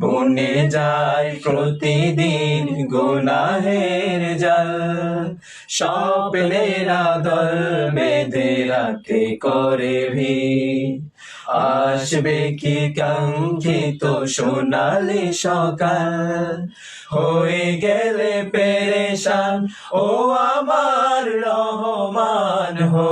বনে যাই প্রতিদিন গুনাহের জাল। স্বপ্নের আদল বেঁধে রাতে করে ভিড়। আসবে কি কাঙ্ক্ষিত সোনালি সকাল? হয়ে গেলে পেরেশান, ও আমার রহমান হয়ে